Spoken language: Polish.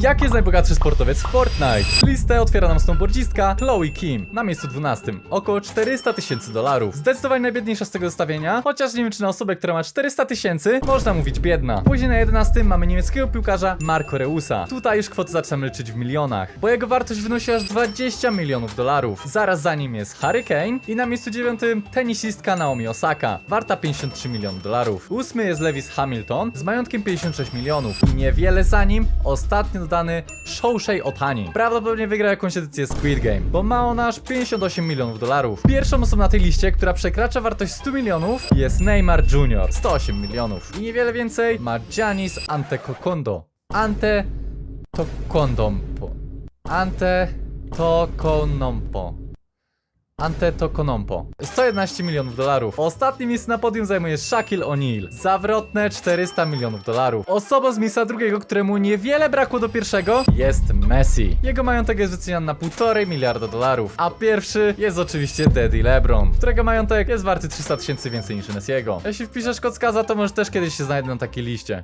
Jaki jest najbogatszy sportowiec w Fortnite? Listę otwiera nam snowboardzistka Chloe Kim na miejscu 12. Około 400 tysięcy dolarów. Zdecydowanie najbiedniejsza z tego zestawienia, chociaż nie wiem czy na osobę, która ma 400 tysięcy, można mówić biedna. Później na 11 mamy niemieckiego piłkarza Marco Reusa. Tutaj już kwoty zaczynamy liczyć w milionach, bo jego wartość wynosi aż 20 milionów dolarów. Zaraz za nim jest Harry Kane i na miejscu 9 tenisistka Naomi Osaka, warta 53 milionów dolarów. Ósmy jest Lewis Hamilton z majątkiem 56 milionów i niewiele za nim ostatnio dodany Shoushei Otani. Prawdopodobnie wygra jakąś edycję Squid Game, bo ma on aż 58 milionów dolarów. Pierwszą osobą na tej liście, która przekracza wartość 100 milionów jest Neymar Jr. 108 milionów. I niewiele więcej ma Giannis Antetokounmpo. Ante Tokondompo. Ante Tokonompo. Antetokonompo. 111 milionów dolarów. Ostatnim miejsce na podium zajmuje Shaquille O'Neal. Zawrotne 400 milionów dolarów. Osobą z miejsca drugiego, któremu niewiele brakło do pierwszego, jest Messi. Jego majątek jest wyceniany na 1,5 miliarda dolarów. A pierwszy jest oczywiście Daddy LeBron, którego majątek jest warty 300 tysięcy więcej niż Messiego. Jeśli wpiszesz kod skaza, to może też kiedyś się znajdę na takiej liście.